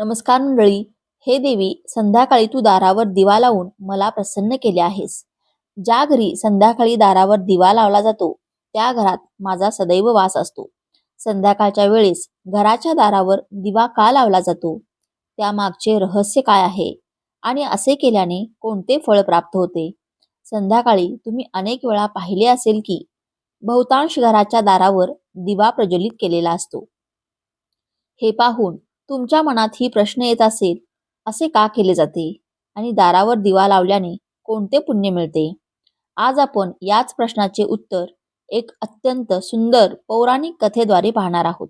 नमस्कार मंडळी. हे देवी संध्याकाळी तू दारावर दिवा लावून मला प्रसन्न केले आहेस. ज्या घरी संध्याकाळी दारावर दिवा लावला जातो त्या घरात माझा सदैव वास असतो. संध्याकाळच्या वेळेस घराच्या दारावर दिवा का लावला जातो? त्यामागचे रहस्य काय आहे? आणि असे केल्याने कोणते फळ प्राप्त होते? संध्याकाळी तुम्ही अनेक वेळा पाहिले असेल की बहुतांश घराच्या दारावर दिवा प्रज्वलित केलेला असतो. हे पाहून तुमच्या मनात ही प्रश्न येत असेल असे का केले जाते? आणि दारावर दिवा लावल्याने कोणते पुण्य मिळते? आज आपण याच प्रश्नाचे उत्तर एक अत्यंत सुंदर पौराणिक कथेद्वारे पाहणार आहोत.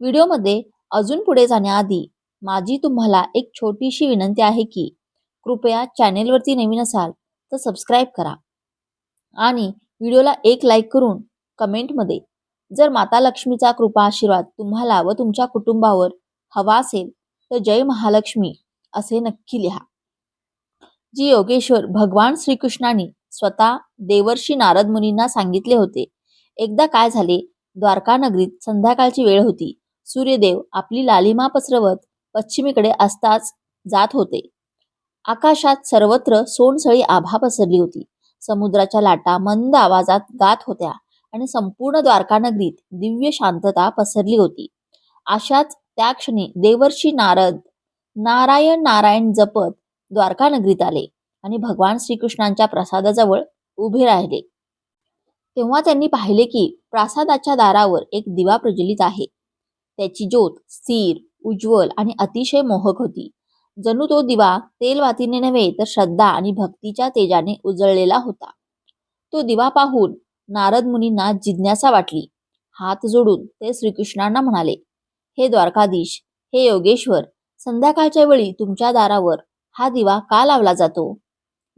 व्हिडिओमध्ये अजून पुढे जाण्याआधी माझी तुम्हाला एक छोटीशी विनंती आहे की कृपया चॅनेलवरती नवीन असाल तर सबस्क्राईब करा. आणि व्हिडिओला एक लाईक करून कमेंटमध्ये जर माता लक्ष्मीचा कृपा आशीर्वाद तुम्हाला व तुमच्या कुटुंबावर हवा असेल तर जय महालक्ष्मी असे नक्की लिहा. जी योगेश्वर भगवान श्रीकृष्णाने स्वतः देवर्षी नारद मुनींना सांगितले होते एकदा काय झाले द्वारका नगरीत संध्याकाळची वेळ होती सूर्यदेव आपली लालिमा पसरवत पश्चिमेकडे असताच जात होते. आकाशात सर्वत्र सोनसळी आभा पसरली होती. समुद्राच्या लाटा मंद आवाजात गात होत्या आणि संपूर्ण द्वारका नगरीत दिव्य शांतता पसरली होती. अशाच त्या क्षणी देवर्षी नारद नारायण नारायण जपत द्वारका नगरीत आले आणि भगवान श्रीकृष्णांच्या प्रसादाजवळ उभे राहिले. तेव्हा त्यांनी पाहिले की प्रासादाच्या दारावर एक दिवा प्रज्वलित आहे. त्याची ज्योत स्थिर उज्ज्वल आणि अतिशय मोहक होती. जणू तो दिवा तेलवातीने नव्हे तर श्रद्धा आणि भक्तीच्या तेजाने उजळलेला होता. तो दिवा पाहून नारद मुनींना जिज्ञासा वाटली. हात जोडून ते श्रीकृष्णांना म्हणाले हे द्वारकाधीश हे योगेश्वर संध्याकाळच्या वेळी तुमच्या दारावर हा दिवा का लावला जातो?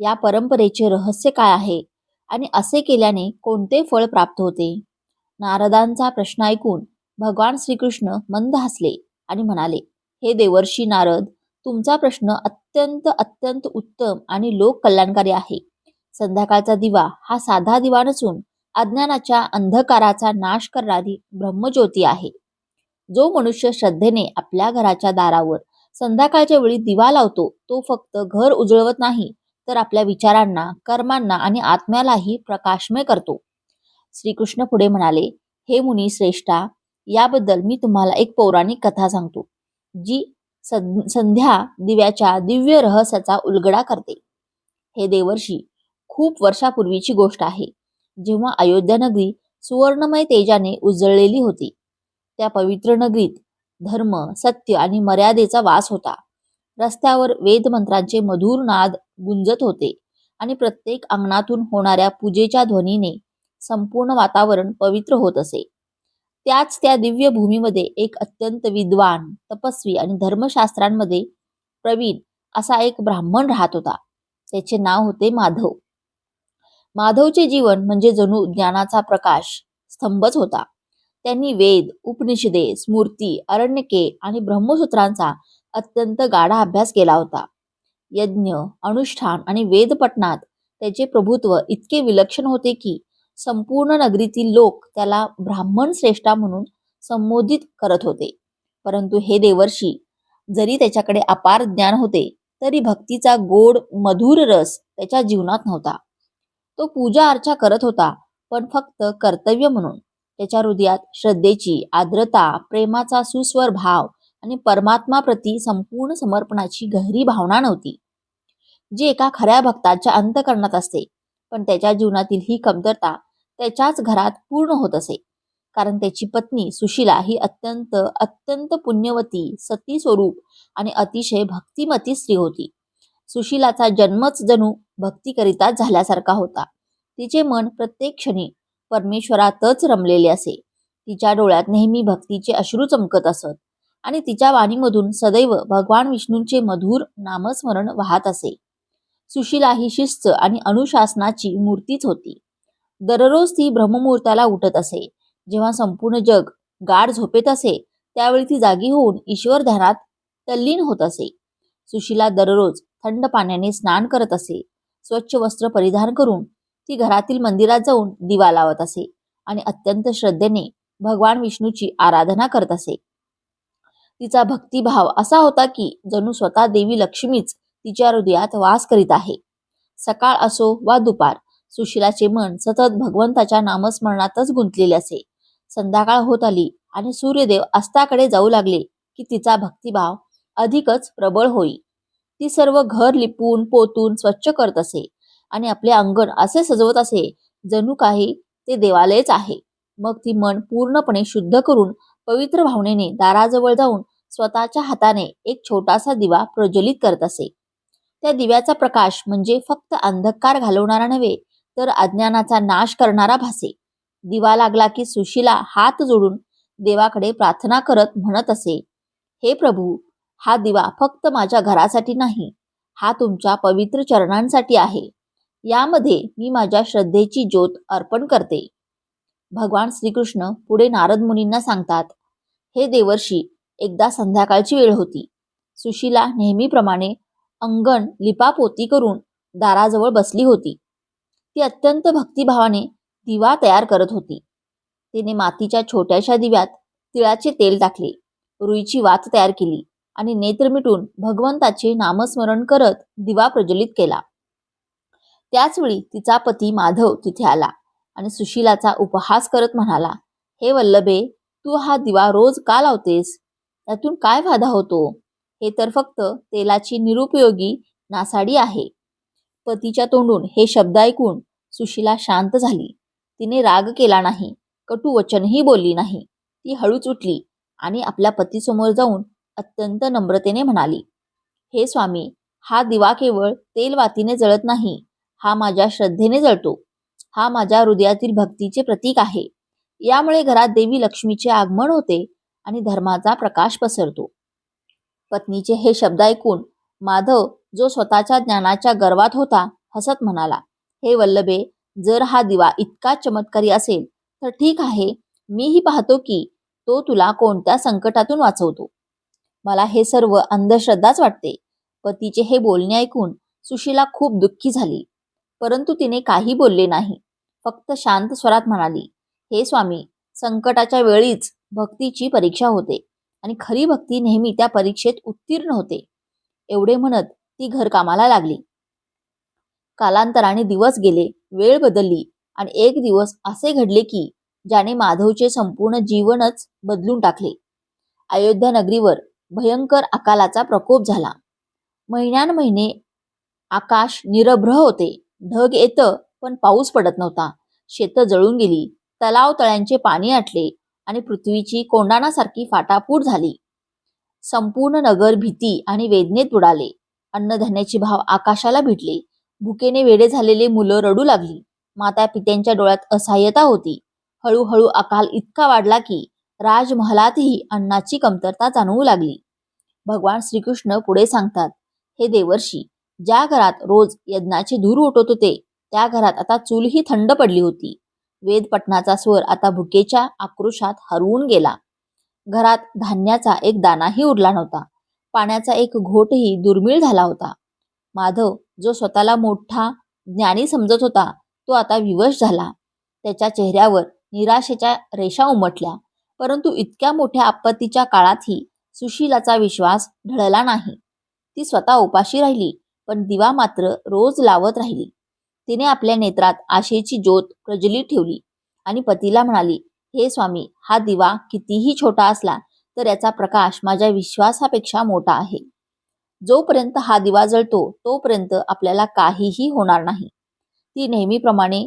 या परंपरेचे रहस्य काय आहे? आणि असे केल्याने कोणते फळ प्राप्त होते? नारदांचा प्रश्न ऐकून भगवान श्रीकृष्ण मंद हसले आणि म्हणाले हे देवर्षी नारद तुमचा प्रश्न अत्यंत अत्यंत उत्तम आणि लोक कल्याणकारी आहे. संध्याकाळचा दिवा हा साधा दिवा नसून अज्ञानाच्या अंधकाराचा नाश करणारी ब्रह्मज्योती आहे. जो मनुष्य श्रद्धेने आपल्या घराच्या दारावर संध्याकाळच्या वेळी दिवा लावतो तो फक्त घर उजळवत नाही तर आपल्या विचारांना कर्मांना आणि आत्म्यालाही प्रकाशमय करतो. श्रीकृष्ण पुढे म्हणाले हे मुनी श्रेष्ठा याबद्दल मी तुम्हाला एक पौराणिक कथा सांगतो जी संध्या दिव्याच्या दिव्य रहस्याचा उलगडा करते. हे देवर्षी खूप वर्षापूर्वीची गोष्ट आहे जेव्हा अयोध्या नगरी सुवर्णमय तेजाने उजळलेली होती. त्या पवित्र नगरीत धर्म सत्य आणि मर्यादेचा वास होता. रस्त्यावर वेद मंत्रांचे मधुर नाद गुंजत होते आणि प्रत्येक अंगणातून होणाऱ्या पूजेच्या ध्वनीने संपूर्ण वातावरण पवित्र होत असे. त्याच त्या दिव्य भूमीमध्ये एक अत्यंत विद्वान तपस्वी आणि धर्मशास्त्रांमध्ये प्रवीण असा एक ब्राह्मण राहत होता. त्याचे नाव होते माधव. माधवचे जीवन म्हणजे जणू ज्ञानाचा प्रकाश स्तंभच होता. त्यांनी वेद उपनिषदे स्मृती अरण्यके आणि ब्रह्मसूत्रांचा अत्यंत गाढा अभ्यास केला होता. यज्ञ अनुष्ठान आणि वेदपटनात त्याचे प्रभुत्व इतके विलक्षण होते की संपूर्ण नगरीतील लोक त्याला ब्राह्मण श्रेष्ठा म्हणून संबोधित करत होते. परंतु हे देवर्षी जरी त्याच्याकडे अपार ज्ञान होते तरी भक्तीचा गोड मधुर रस त्याच्या जीवनात नव्हता. तो पूजा अर्चा करत होता पण फक्त कर्तव्य म्हणून. त्याच्या हृदयात श्रद्धेची आर्द्रता प्रेमाचा सुस्वर भाव आणि परमात्मा प्रती संपूर्ण समर्पणाची गहरी भावना नव्हती. जी एका खऱ्या भक्ताच्या अंतकरणात असते पण त्याच्या जीवनातील ही कमतरता त्याच्याच घरात पूर्ण होत असे. कारण त्याची पत्नी सुशीला ही अत्यंत अत्यंत पुण्यवती सती स्वरूप आणि अतिशय भक्तिमती स्त्री होती. सुशीलाचा जन्मच जणू भक्तीकरिताच झाल्यासारखा होता. तिचे मन प्रत्येक क्षणी परमेश्वरातच रमलेले असे. तिच्या डोळ्यात नेहमी भक्तीचे अश्रू चमकत असत आणि तिच्या वाणीमधून सदैव भगवान विष्णूंचे मधुर नामस्मरण वाहत असे. सुशीला ही शिस्त आणि अनुशासनाची मूर्तीच होती. दररोज ती ब्रह्ममुहूर्ताला उठत असे. जेव्हा संपूर्ण जग गाढ झोपेत असे त्यावेळी ती जागी होऊन ईश्वर ध्यानात तल्लीन होत असे. सुशीला दररोज थंड पाण्याने स्नान करत असे. स्वच्छ वस्त्र परिधान करून ती घरातील मंदिरात जाऊन दिवा लावत असे आणि अत्यंत श्रद्धेने भगवान विष्णूची आराधना करत असे. तिचा भक्तिभाव असा होता की जणू स्वतः देवी लक्ष्मीच तिच्या हृदयात वास करीत आहे. सकाळ असो वा दुपार सुशिलाचे मन सतत भगवंताच्या नामस्मरणातच गुंतलेले असे. संध्याकाळ होत आली आणि सूर्यदेव अस्ताकडे जाऊ लागले की तिचा भक्तिभाव अधिकच प्रबळ होई. ती सर्व घर लिपून पोतून स्वच्छ करत असे. आणि आपले अंगण असे सजवत असे जणू काही ते देवालयच आहे. मग ती मन पूर्णपणे शुद्ध करून पवित्र भावनेने दाराजवळ जाऊन स्वतःच्या हाताने एक छोटासा दिवा प्रज्वलित करत असे. त्या दिव्याचा प्रकाश म्हणजे फक्त अंधकार घालवणारा नव्हे तर अज्ञानाचा नाश करणारा भासे. दिवा लागला की सुशीला हात जोडून देवाकडे प्रार्थना करत म्हणत असे हे प्रभू हा दिवा फक्त माझ्या घरासाठी नाही हा तुमच्या पवित्र चरणांसाठी आहे. यामध्ये मी माझ्या श्रद्धेची ज्योत अर्पण करते. भगवान श्रीकृष्ण पुढे नारद मुनींना सांगतात हे देवर्षी एकदा संध्याकाळची वेळ होती. सुशीला नेहमीप्रमाणे अंगण लिपापोती करून दाराजवळ बसली होती. ती अत्यंत भक्तिभावाने दिवा तयार करत होती. तिने मातीच्या छोट्याशा दिव्यात तिळाचे तेल टाकले रुईची वात तयार केली आणि नेत्र मिटून भगवंताचे नामस्मरण करत दिवा प्रज्वलित केला. त्याचवेळी तिचा पती माधव तिथे आला आणि सुशीलाचा उपहास करत म्हणाला हे वल्लभे तू हा दिवा रोज का लावतेस? त्यातून काय फायदा होतो? हे तर फक्त तेलाची निरुपयोगी नासाडी आहे. पतीच्या तोंडून हे शब्द ऐकून सुशीला शांत झाली. तिने राग केला नाही कटू वचनही बोलली नाही. ती हळूच उठली आणि आपल्या पतीसमोर जाऊन अत्यंत नम्रतेने म्हणाली हे स्वामी हा दिवा केवळ तेलवातीने जळत नाही हा माझ्या श्रद्धेने जळतो. हा माझ्या हृदयातील भक्तीचे प्रतीक आहे. यामुळे घरात देवी लक्ष्मीचे आगमन होते आणि धर्माचा प्रकाश पसरतो. पत्नीचे हे शब्द ऐकून माधव जो स्वतःच्या ज्ञानाच्या गर्वात होता हसत म्हणाला हे वल्लभे जर हा दिवा इतका चमत्कारी असेल तर ठीक आहे. मीही पाहतो की तो तुला कोणत्या संकटातून वाचवतो. मला हे सर्व अंधश्रद्धाच वाटते. पतीचे हे बोलणे ऐकून सुशीला खूप दुःखी झाली. परंतु तिने काही बोलले नाही. फक्त शांत स्वरात म्हणाली हे स्वामी संकटाच्या वेळीच भक्तीची परीक्षा होते आणि खरी भक्ती नेहमी त्या परीक्षेत उत्तीर्ण होते. एवढे म्हणत ती घरकामाला लागली. कालांतराने दिवस गेले वेळ बदलली आणि एक दिवस असे घडले की ज्याने माधवचे संपूर्ण जीवनच बदलून टाकले. अयोध्या नगरीवर भयंकर अकालाचा प्रकोप झाला. महिन्यान महिने आकाश निरभ्र होते. ढग येत पण पाऊस पडत नव्हता. शेतं जळून गेली. तलाव तळ्यांचे पाणी आटले आणि पृथ्वीची कोंडाणासारखी फाटाफूट झाली. संपूर्ण नगर भीती आणि वेदनेत बुडाले. अन्नधान्याचे भाव आकाशाला भिडले भुकेने वेडे झालेले मुलं रडू लागली. माता पित्यांच्या डोळ्यात असहाय्यता होती. हळूहळू अकाल इतका वाढला की राजमहालातही अन्नाची कमतरता जाणवू लागली. भगवान श्रीकृष्ण पुढे सांगतात हे देवर्षी ज्या घरात रोज यज्ञाची धूर उठवत होते त्या घरात आता चूलही थंड पडली होती. वेद पटनाचा स्वर आता भुकेच्या आक्रोशात हरवून गेला. घरात धान्याचा एक दानाही उरला नव्हता. पाण्याचा एक घोटही दुर्मिळ झाला होता. माधव जो स्वतःला मोठा ज्ञानी समजत होता तो आता विवश झाला. त्याच्या चेहऱ्यावर निराशेच्या रेषा उमटल्या. परंतु इतक्या मोठ्या आपत्तीच्या काळातही सुशीलाचा विश्वास ढळला नाही. ती स्वतः उपाशी राहिली. पण दिवा मात्र रोज लावत राहिली. तिने आपल्या नेत्रात आशेची ज्योत प्रज्वलित ठेवली आणि पतीला म्हणाली हे स्वामी हा दिवा कितीही छोटा असला तर याचा प्रकाश माझ्या विश्वासापेक्षा मोठा आहे. जोपर्यंत हा दिवा जळतो तोपर्यंत आपल्याला काहीही होणार नाही. ती नेहमीप्रमाणे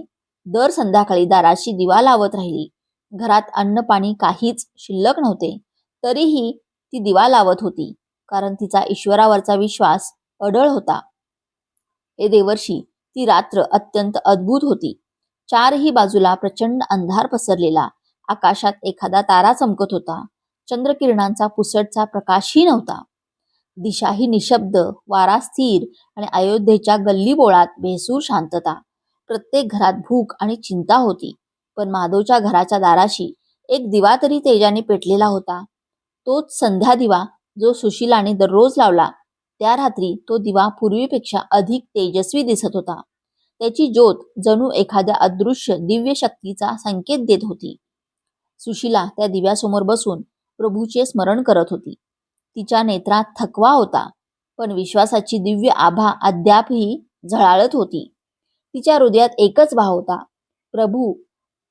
दर संध्याकाळी दाराशी दिवा लावत राहिली. घरात अन्न पाणी काहीच शिल्लक नव्हते तरीही ती दिवा लावत होती कारण तिचा ईश्वरावरचा विश्वास अडळ होता. हे देवर्षी ती रात्र अत्यंत अद्भुत होती. चारही बाजूला प्रचंड अंधार पसरलेला. आकाशात एखादा तारा चमकत होता. चंद्रकिरणांचा पुसटचा प्रकाशही नव्हता. दिशाही निशब्द वारा स्थिर आणि अयोध्येच्या गल्ली बोळात भेसूर शांतता. प्रत्येक घरात भूक आणि चिंता होती. पण माधवच्या घराच्या दाराशी एक दिवा तरी तेजाने पेटलेला होता. तोच संध्या दिवा जो सुशीलाने दररोज लावला त्या रात्री तो दिवा पूर्वीपेक्षा अधिक तेजस्वी दिसत होता. त्याची ज्योत जणू एखाद्या अदृश्य दिव्य शक्तीचा संकेत देत होती. सुशीला त्या दिव्यासमोर बसून प्रभूचे स्मरण करत होती. तिच्या नेत्रात थकवा होता पण विश्वासाची दिव्य आभा अद्यापही झळाळत होती. तिच्या हृदयात एकच भाव होता प्रभू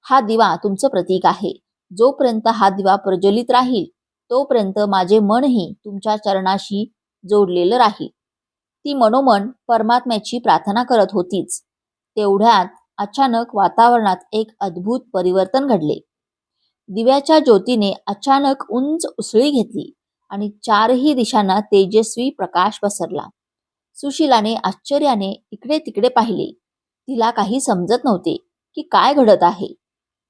हा दिवा तुमचं प्रतीक आहे. जोपर्यंत हा दिवा प्रज्वलित राहील तोपर्यंत माझे मनही तुमच्या चरणाशी जोडलेलं राहील. ती मनोमन परमात्म्याची प्रार्थना करत होतीच. तेवढ्यात अचानक वातावरणात एक अद्भुत परिवर्तन घडले. दिव्याच्या ज्योतीने अचानक उंच उसळी घेतली आणि चारही दिशांना तेजस्वी प्रकाश पसरला. सुशिलाने आश्चर्याने इकडे तिकडे पाहिले. तिला काही समजत नव्हते की काय घडत आहे.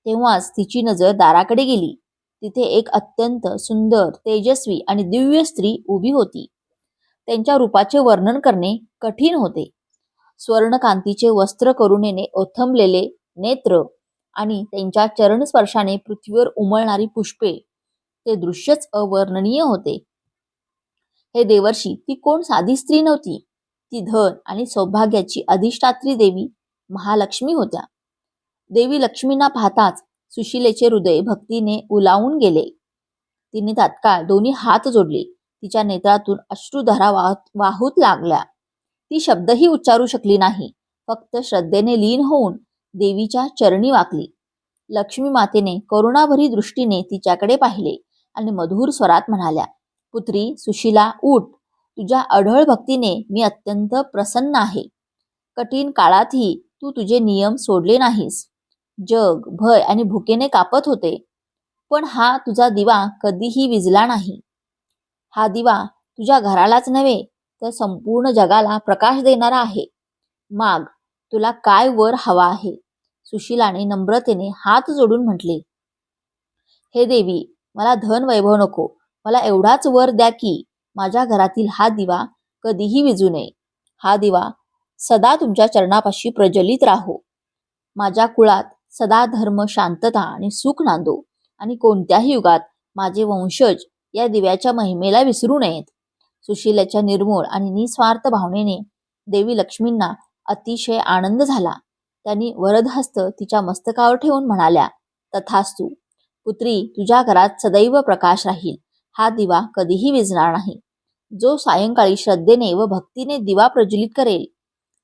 तेव्हाच तिची नजर दाराकडे गेली. तिथे एक अत्यंत सुंदर तेजस्वी आणि दिव्य स्त्री उभी होती. त्यांच्या रूपाचे वर्णन करणे कठीण होते. स्वर्णकांतीचे वस्त्र करुणेने ओथंबलेले नेत्र आणि त्यांच्या चरणस्पर्शाने पृथ्वीवर उमळणारी पुष्पे ते दृश्यच अवर्णनीय होते. हे देवर्षी ती कोण साधी स्त्री नव्हती. ती धन आणि सौभाग्याची अधिष्ठात्री देवी महालक्ष्मी होत्या. देवी लक्ष्मींना पाहताच सुशिलेचे हृदय भक्तीने उलावून गेले. तिने तात्काळ दोन्ही हात जोडले. तिच्या नेत्रातून अश्रुधारा वाहत वाहूत लागल्या. ती शब्दही उच्चारू शकली नाही. फक्त श्रद्धेने लीन होऊन देवीच्या चरणी वाकली. लक्ष्मी मातेने करुणाभरी दृष्टीने तिच्याकडे पाहिले आणि मधुर स्वरात म्हणाल्या पुत्री सुशीला उठ. तुझ्या अढळ भक्तीने मी अत्यंत प्रसन्न आहे. कठीण काळातही तू तुझे नियम सोडले नाहीस. जग भय आणि भुकेने कापत होते. पण हा तुझा दिवा कधीही विजला नाही. हा दिवा तुझ्या घरालाच नव्हे तर संपूर्ण जगाला प्रकाश देणारा आहे. माग तुला काय वर हवा आहे? सुशीलाने नम्रतेने हात जोडून म्हटले. हे देवी मला धन वैभव नको. मला एवढाच वर द्या की माझ्या घरातील हा दिवा कधीही विजू नये. हा दिवा सदा तुमच्या चरणापाशी प्रज्वलित राहो. माझ्या कुळात सदा धर्म शांतता आणि सुख नांदो. आणि कोणत्याही युगात माझे वंशज या दिव्याच्या महिमेला विसरू नयेत. सुशीलाच्या निर्मूळ आणि निस्वार्थ भावनेने देवी लक्ष्मींना अतिशय आनंद झाला. त्यांनी वरदहस्त तिच्या मस्तकावर ठेवून म्हणाल्या तथास्तु पुत्री तुझ्या घरात सदैव प्रकाश राहील. हा दिवा कधीही विजणार नाही. जो सायंकाळी श्रद्धेने व भक्तीने दिवा प्रज्वलित करेल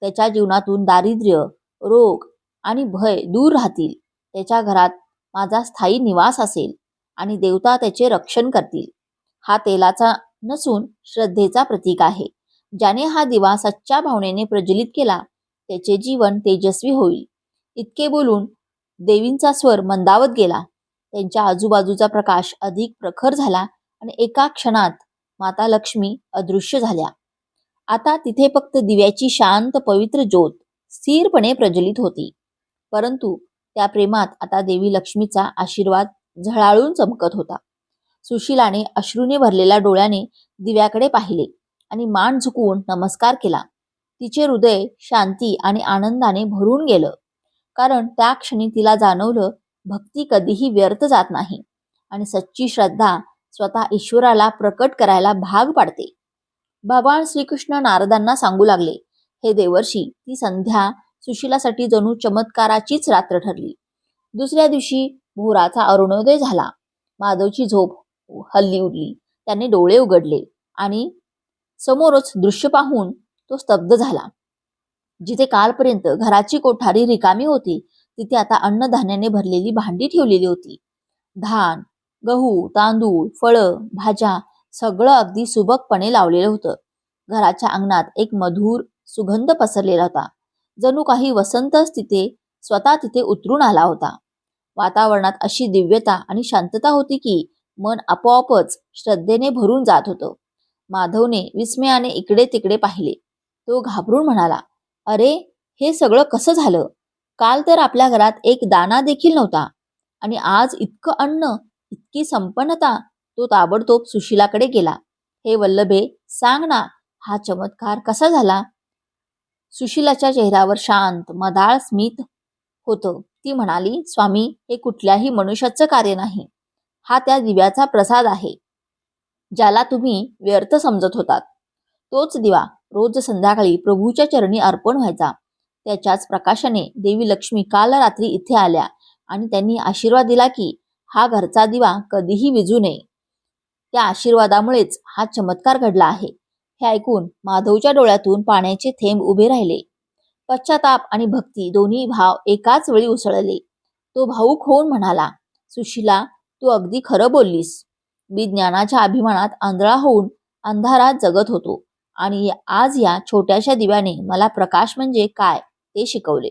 त्याच्या जीवनातून दारिद्र्य रोग आणि भय दूर राहतील. त्याच्या घरात माझा स्थायी निवास असेल आणि देवता त्याचे रक्षण करतील. हा तेलाचा नसून श्रद्धेचा प्रतीक आहे. ज्याने हा दिवा सच्च्या भावनेने प्रज्वलित केला त्याचे जीवन तेजस्वी होईल. इतके बोलून देवींचा स्वर मंदावत गेला. त्यांच्या आजूबाजूचा प्रकाश अधिक प्रखर झाला आणि एका क्षणात माता लक्ष्मी अदृश्य झाल्या. आता तिथे फक्त दिव्याची शांत पवित्र ज्योत स्थिरपणे प्रज्वलित होती. परंतु त्या प्रेमात आता देवी लक्ष्मीचा आशीर्वाद झळाळून चमकत होता. सुशीलाने अश्रूने भरलेल्या डोळ्याने दिव्याकडे पाहिले आणि मान झुकवून नमस्कार केला. तिचे हृदय शांती आणि आनंदाने भरून गेलं. कारण त्या क्षणी तिला जाणवलं भक्ती कधीही व्यर्थ जात नाही आणि सच्ची श्रद्धा स्वतः ईश्वराला प्रकट करायला भाग पाडते. भगवान श्रीकृष्ण नारदांना सांगू लागले हे देवर्षी ती संध्या सुशिलासाठी जणू चमत्काराचीच रात्र ठरली. दुसऱ्या दिवशी भोराचा अरुणोदय झाला. माधवची झोप हल्ली उरली. त्याने डोळे उघडले आणि समोरच दृश्य पाहून तो स्तब्ध झाला. जिथे कालपर्यंत घराची कोठारी रिकामी होती तिथे आता अन्नधान्याने भरलेली भांडी ठेवलेली होती. धान गहू तांदूळ फळं भाज्या सगळं अगदी सुबकपणे लावलेलं होतं. घराच्या अंगणात एक मधुर सुगंध पसरलेला होता. जणू काही वसंतच तिथे स्वतः तिथे उतरून आला होता. वातावरणात अशी दिव्यता आणि शांतता होती की मन आपोआपच श्रद्धेने भरून जात होतं. माधवने विस्मयाने इकडे तिकडे पाहिले. तो घाबरून म्हणाला अरे हे सगळं कसं झालं? काल तर आपल्या घरात एक दाना देखील नव्हता. आणि आज इतकं अन्न इतकी संपन्नता तो ताबडतोब सुशिलाकडे गेला. हे वल्लभे सांग ना हा चमत्कार कसा झाला? सुशिलाच्या चेहऱ्यावर शांत मदाळ स्मित होतं. ती म्हणाली स्वामी हे कुठल्याही मनुष्याचं कार्य नाही. हा त्या दिव्याचा प्रसाद आहे. ज्याला तुम्ही व्यर्थ समजत होतात. तोच दिवा रोज संध्याकाळी प्रभूच्या चरणी अर्पण व्हायचा. त्याच्याच प्रकाशाने देवी लक्ष्मी काल रात्री इथे आल्या आणि त्यांनी आशीर्वाद दिला की हा घरचा दिवा कधीही विजू नये. त्या आशीर्वादामुळेच हा चमत्कार घडला आहे. हे ऐकून माधवच्या डोळ्यातून पाण्याचे थेंब उभे राहिले. पश्चाताप आणि भक्ती दोन्ही भाव एकाच वेळी उसळले. तो भाऊक होऊन म्हणाला सुशीला तू अगदी खरं बोललीस. मी ज्ञानाच्या अभिमानात आंधळा होऊन अंधारात जगत होतो आणि आज या छोट्याशा दिव्याने मला प्रकाश म्हणजे काय ते शिकवले.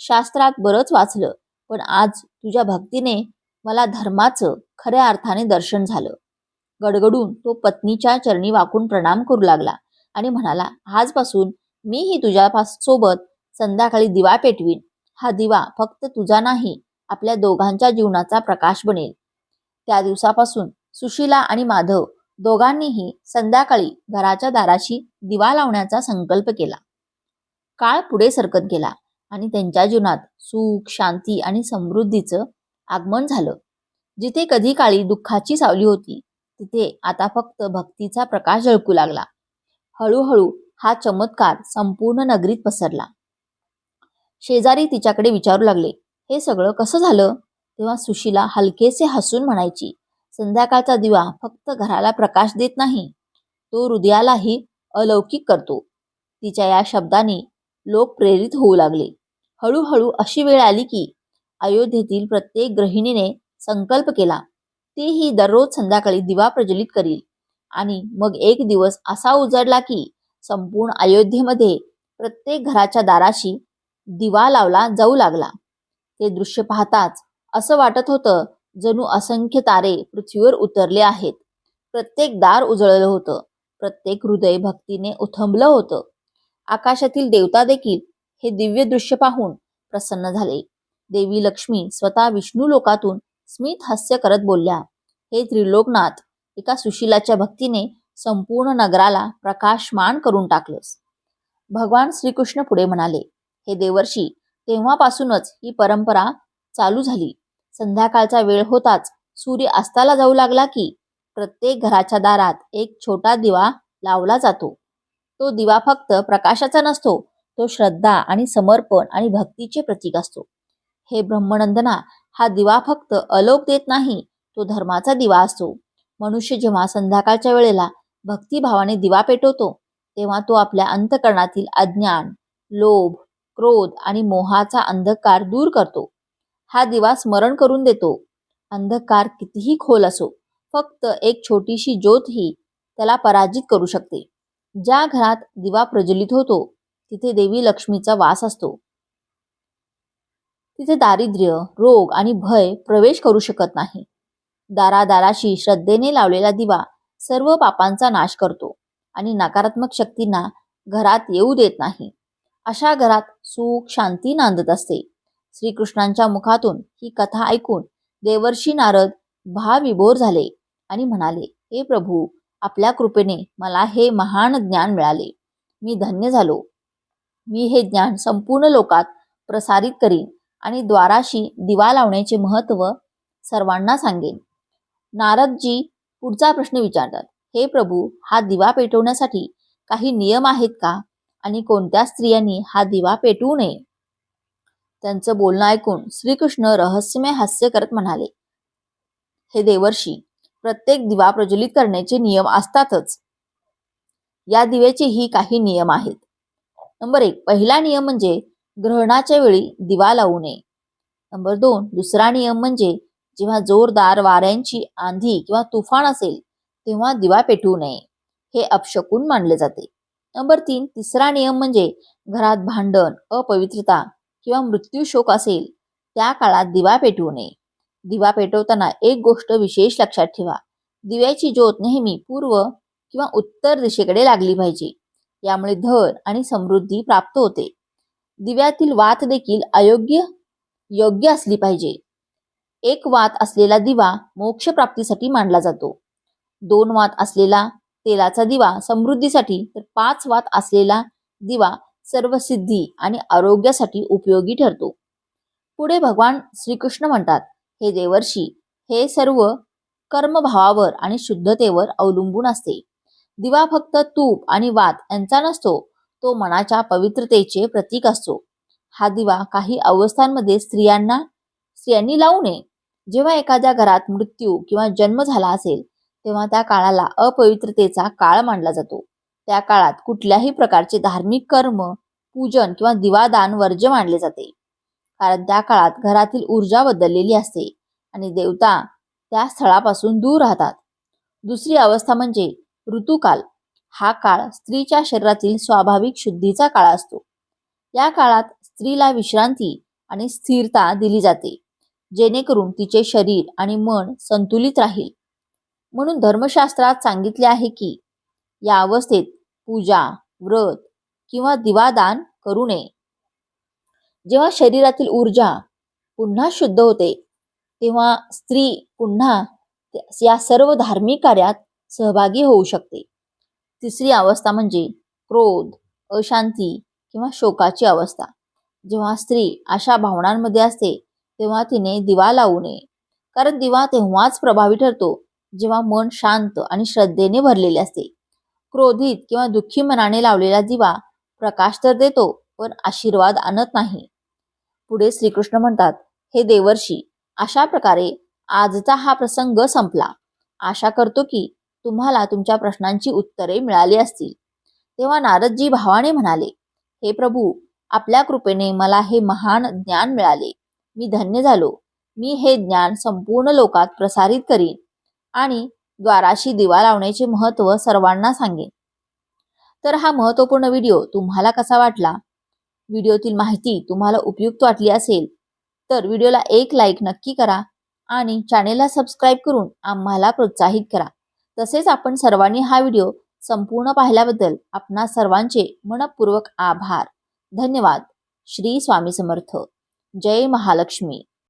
शास्त्रात बरंच वाचलं पण आज तुझ्या भक्तीने मला धर्माचं खऱ्या अर्थाने दर्शन झालं. गडगडून तो पत्नीच्या चरणी वाकून प्रणाम करू लागला आणि म्हणाला आजपासून मीही तुझ्या सोबत संध्याकाळी दिवा पेटवीन. हा दिवा फक्त तुझा नाही आपल्या दोघांच्या जीवनाचा प्रकाश बनेल. त्या दिवसापासून सुशीला आणि माधव दोघांनीही संध्याकाळी घराच्या दाराशी दिवा लावण्याचा संकल्प केला. काळ पुढे सरकत गेला आणि त्यांच्या जीवनात सुख शांती आणि समृद्धीचं आगमन झालं. जिथे कधी काळी दुःखाची सावली होती तिथे आता फक्त भक्तीचा प्रकाश झळकू लागला. हळूहळू हा चमत्कार संपूर्ण नगरीत पसरला. शेजारी तिच्याकडे विचारू लागले हे सगळं कसं झालं? तेव्हा सुशीला हलकेसे हसून म्हणायची संध्याकाळचा दिवा फक्त घराला प्रकाश देत नाही. तो हृदयालाही अलौकिक करतो. तिच्या या शब्दांनी लोक प्रेरित होऊ लागले. हळूहळू अशी वेळ आली की अयोध्येतील प्रत्येक गृहिणीने संकल्प केला तीही दररोज संध्याकाळी दिवा प्रज्वलित करील. आणि मग एक दिवस असा उजडला की संपूर्ण अयोध्येमध्ये प्रत्येक घराच्या दाराशी दिवा लावला जाऊ लागला. ते दृश्य पाहताच असं वाटत होतं जणू असंख्य तारे पृथ्वीवर उतरले आहेत. प्रत्येक दार उजळलं होतं. प्रत्येक हृदय भक्तीने उथंबलं होतं. आकाशातील देवता देखील हे दिव्य दृश्य पाहून प्रसन्न झाले. देवी लक्ष्मी स्वतः विष्णू लोकातून स्मित हास्य करत बोलल्या हे त्रिलोकनाथ एका सुशिलाच्या भक्तीने संपूर्ण नगराला प्रकाशमान करून टाकलंस. भगवान श्रीकृष्ण पुढे म्हणाले हे देवर्षी तेव्हापासूनच ही परंपरा चालू झाली. संध्याकाळचा वेळ होताच सूर्य अस्ताला जाऊ लागला की प्रत्येक घराच्या दारात एक छोटा दिवा लावला जातो. तो दिवा फक्त प्रकाशाचा नसतो तो श्रद्धा आणि समर्पण आणि भक्तीचे प्रतीक असतो. हे ब्रह्मनंदना हा दिवा फक्त अलोक देत नाही तो धर्माचा दिवा असतो. मनुष्य जेव्हा संध्याकाळच्या वेळेला भक्तिभावाने दिवा पेटवतो तेव्हा तो आपल्या अंतकरणातील अज्ञान लोभ क्रोध आणि मोहाचा अंधकार दूर करतो. हा दिवा स्मरण करून देतो. अंधकार कितीही खोल असो फक्त एक छोटीशी ज्योत ही त्याला पराजित करू शकते. ज्या घरात दिवा प्रज्वलित होतो तिथे देवी लक्ष्मीचा वास असतो. तिथे दारिद्र्य रोग आणि भय प्रवेश करू शकत नाही. दारादाराशी श्रद्धेने लावलेला दिवा सर्व पापांचा नाश करतो आणि नकारात्मक शक्तींना घरात येऊ देत नाही. अशा घरात सुख शांती नांदत असते. श्रीकृष्णांच्या मुखातून ही कथा ऐकून देवर्षी नारद भाविभोर झाले आणि म्हणाले हे प्रभू आपल्या कृपेने मला हे महान ज्ञान मिळाले. मी धन्य झालो. मी हे ज्ञान संपूर्ण लोकात प्रसारित करीन आणि द्वाराशी दिवा लावण्याचे महत्त्व सर्वांना सांगेन. नारदजी पुढचा प्रश्न विचारतात हे प्रभू हा दिवा पेटवण्यासाठी काही नियम आहेत का? आणि कोणत्या स्त्रियांनी हा दिवा पेटवू नये? त्यांचं बोलणं ऐकून श्रीकृष्ण रहस्यमय हास्य करत म्हणाले. हे देवर्षी प्रत्येक दिवा प्रज्वलित करण्याचे नियम असतातच. या दिव्याचेही काही नियम आहेत. नंबर एक पहिला नियम म्हणजे ग्रहणाच्या वेळी दिवा लावू नये. नंबर दोन दुसरा नियम म्हणजे जेव्हा जोरदार वाऱ्यांची आंधी किंवा तुफान असेल तेव्हा दिवा पेटवू नये. हे अपशकून मानले जाते. नंबर तीन तिसरा नियम म्हणजे घरात भांडण अपवित्रता किंवा मृत्यू शोक असेल त्या काळात दिवा पेटवू नये. दिवा पेटवताना एक गोष्ट विशेष लक्षात ठेवा. दिव्याची ज्योत नेहमी पूर्व किंवा उत्तर दिशेकडे लागली पाहिजे. यामुळे धन आणि समृद्धी प्राप्त होते. दिव्यातील वात देखील अयोग्य योग्य असली पाहिजे. एक वात असलेला दिवा मोक्ष प्राप्तीसाठी मांडला जातो. दोन वात असलेला तेलाचा दिवा समृद्धीसाठी तर पाच वात असलेला दिवा सर्व सिद्धी आणि आरोग्यासाठी उपयोगी ठरतो. पुढे भगवान श्रीकृष्ण म्हणतात हे देवर्षी हे सर्व कर्मभावावर आणि शुद्धतेवर अवलंबून असते. दिवा फक्त तूप आणि वात यांचा नसतो तो मनाच्या पवित्रतेचे प्रतीक असतो. हा दिवा काही अवस्थांमध्ये स्त्रियांना स्त्रियांनी लावू नये. जेव्हा एखाद्या घरात मृत्यू किंवा जन्म झाला असेल तेव्हा त्या काळाला अपवित्रतेचा काळ मानला जातो. त्या काळात कुठल्याही प्रकारचे धार्मिक कर्म पूजन किंवा दिवादान वर्ज्य मानले जाते. कारण त्या काळात घरातील ऊर्जा बदललेली असते आणि देवता त्या स्थळापासून दूर राहतात. दुसरी अवस्था म्हणजे ऋतुकाल. हा काळ स्त्रीच्या शरीरातील स्वाभाविक शुद्धीचा काळ असतो. या काळात स्त्रीला विश्रांती आणि स्थिरता दिली जाते जेणेकरून तिचे शरीर आणि मन संतुलित राहील. म्हणून धर्मशास्त्रात सांगितले आहे की या अवस्थेत पूजा व्रत किंवा दिवादान करू नये. जेव्हा शरीरातील ऊर्जा पुन्हा शुद्ध होते तेव्हा स्त्री पुन्हा या सर्व धार्मिक कार्यात सहभागी होऊ शकते. तिसरी अवस्था म्हणजे क्रोध अशांती किंवा शोकाची अवस्था. जेव्हा स्त्री अशा भावनांमध्ये असते तेव्हा तिने दिवा लावू नये. कारण दिवा तेव्हाच प्रभावी ठरतो जेव्हा मन शांत आणि श्रद्धेने भरलेले असते. क्रोधित किंवा दुःखी मनाने लावलेला दिवा प्रकाश तर देतो पण आशीर्वाद आणत नाही. पुढे श्रीकृष्ण म्हणतात हे देवर्षी अशा प्रकारे आजचा हा प्रसंग संपला. आशा करतो की तुम्हाला तुमच्या प्रश्नांची उत्तरे मिळाली असतील. तेव्हा नारदजी भावाने म्हणाले हे प्रभू आपल्या कृपेने मला हे महान ज्ञान मिळाले. मी धन्य झालो. मी हे ज्ञान संपूर्ण लोकात प्रसारित करीन आणि द्वाराशी दिवा लावण्याचे महत्त्व सर्वांना सांगेन. तर हा महत्त्वपूर्ण व्हिडिओ तुम्हाला कसा वाटला? व्हिडिओतील माहिती तुम्हाला उपयुक्त वाटली असेल तर व्हिडिओला एक लाईक नक्की करा आणि चॅनेलला सबस्क्राईब करून आम्हाला प्रोत्साहित करा. तसेच आपण सर्वांनी हा व्हिडिओ संपूर्ण पाहिल्याबद्दल आपणा सर्वांचे मनपूर्वक आभार. धन्यवाद. श्री स्वामी समर्थ. जय महालक्ष्मी.